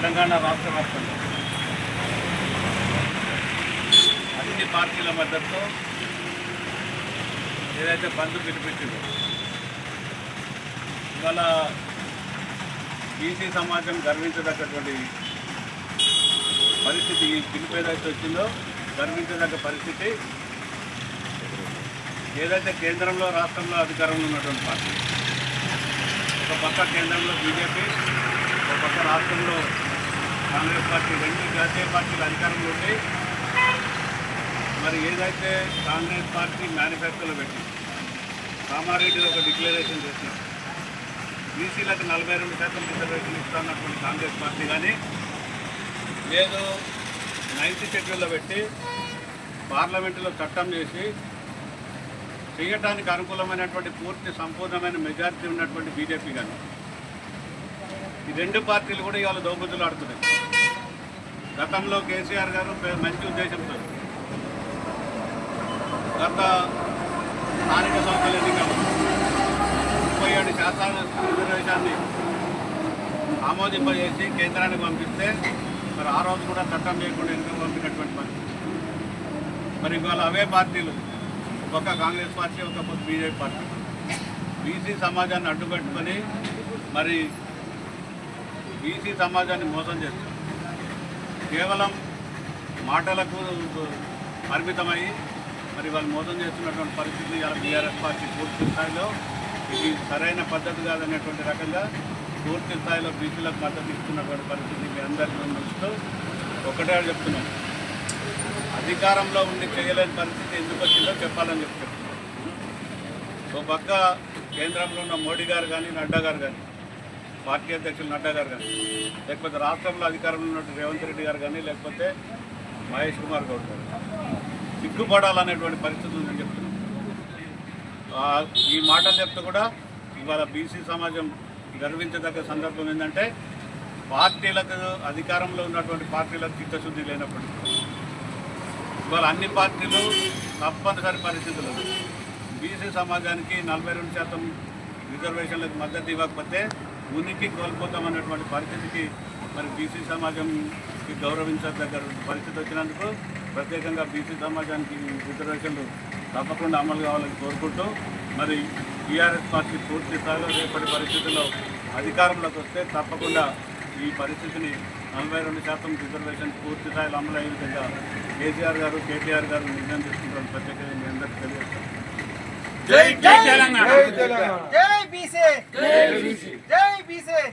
తెలంగాణ రాష్ట్ర వ్యాప్తంగా. అన్ని పార్టీల మద్దతుతో ఏదైతే బంద్ పిలిపించిందో ఇవాళ బీసీ సమాజం గర్వించదగ్గటువంటి పరిస్థితి ఈ పిలుపు ఏదైతే వచ్చిందో గర్వించదగ్గ పరిస్థితి ఏదైతే కేంద్రంలో రాష్ట్రంలో అధికారంలో ఉన్నటువంటి పార్టీ. ఒక పక్క కేంద్రంలో బీజేపీ ఒక పక్క రాష్ట్రంలో కాంగ్రెస్ పార్టీ రెండు జాతీయ పార్టీలు అధికారంలో ఉంటాయి మరి ఏదైతే కాంగ్రెస్ పార్టీ మేనిఫెస్టోలో పెట్టి కామారెడ్డిలో ఒక డిక్లరేషన్ చేసినాం. బీసీలకు నలభై రెండు శాతం రిజర్వేషన్ ఇస్తున్నటువంటి కాంగ్రెస్ పార్టీ కానీ లేదు నైన్త్ షెడ్యూల్లో పెట్టి పార్లమెంటులో చట్టం చేసి చేయటానికి అనుకూలమైనటువంటి పూర్తి సంపూర్ణమైన మెజార్టీ ఉన్నటువంటి బీజేపీ కానీ ఈ రెండు పార్టీలు కూడా ఇవాళ దోబుద్దులు ఆడుతున్నాయి. గతంలో కేసీఆర్ గారు మంచి ఉద్దేశంతో గత స్థానిక సంస్థల ఎన్నికలు ముప్పై ఏడు శాతాల రిజర్వేషన్ని ఆమోదింపజేసి కేంద్రానికి పంపిస్తే మరి ఆ రోజు కూడా చట్టం చేయకుండా ఎన్నికలు పంపినటువంటి పరిస్థితి? మరి ఇవాళ అవే పార్టీలు ఒక కాంగ్రెస్ పార్టీ ఒక బీజేపీ పార్టీ. బీసీ సమాజాన్ని అడ్డుపెట్టుకొని మరి బీసీ సమాజాన్ని మోసం చేస్తారు కేవలం మాటలకు పరిమితమై మరి వాళ్ళు మోసం చేస్తున్నటువంటి పరిస్థితి ఇలా బీఆర్ఎస్ పార్టీ పూర్తి స్థాయిలో ఇది సరైన పద్ధతి కాదనేటువంటి రకంగా పూర్తి స్థాయిలో బీసీలకు మద్దతు ఇస్తున్నటువంటి పరిస్థితి మీ అందరికీ ఉంచుతూ ఒకటే చెప్తున్నాం. అధికారంలో ఉండి చేయలేని పరిస్థితి ఎందుకు వచ్చిందో చెప్పాలని చెప్తున్నాం. ఓ పక్క కేంద్రంలో ఉన్న మోడీ గారు కానీ నడ్డా గారు కానీ పార్టీ అధ్యక్షులు నడ్డా గారు కానీ లేకపోతే రాష్ట్రంలో అధికారంలో ఉన్నట్టు రేవంత్ రెడ్డి గారు కానీ లేకపోతే మహేష్ కుమార్ గౌడ్ గారు. సిగ్గుపడాలనేటువంటి పరిస్థితి ఉందని చెప్తున్నాం. ఈ మాటలు చెప్తే కూడా ఇవాళ బీసీ సమాజం గర్వించదగ్గ సందర్భం ఏంటంటే పార్టీలకు అధికారంలో ఉన్నటువంటి పార్టీలకు చిత్తశుద్ధి లేనప్పుడు ఇవాళ అన్ని పార్టీలు తప్పనిసరి పరిస్థితులు బీసీ సమాజానికి నలభై రెండు శాతం రిజర్వేషన్లకు మద్దతు ఇవ్వకపోతే ఉనికి కోల్పోతామన్నటువంటి పరిస్థితికి మరి బీసీ సమాజంకి గౌరవించదగ్గ పరిస్థితి వచ్చినందుకు ప్రత్యేకంగా బీసీ సమాజానికి రిజర్వేషన్లు తప్పకుండా అమలు కావాలని కోరుకుంటూ మరి టీఆర్ఎస్ పార్టీ పూర్తి స్థాయిలో రేపటి పరిస్థితుల్లో అధికారంలోకి వస్తే తప్పకుండా ఈ పరిస్థితిని నలభై రెండు శాతం రిజర్వేషన్ పూర్తి స్థాయిలో అమలు అయ్యే విధంగా కేసీఆర్ గారు కేటీఆర్ గారు నిర్ణయం తీసుకుంటారని ప్రత్యేకంగా మీ అందరికీ తెలియజేస్తాను. జై జై తెలంగాణ. జై బీసీ. జై బీసీ.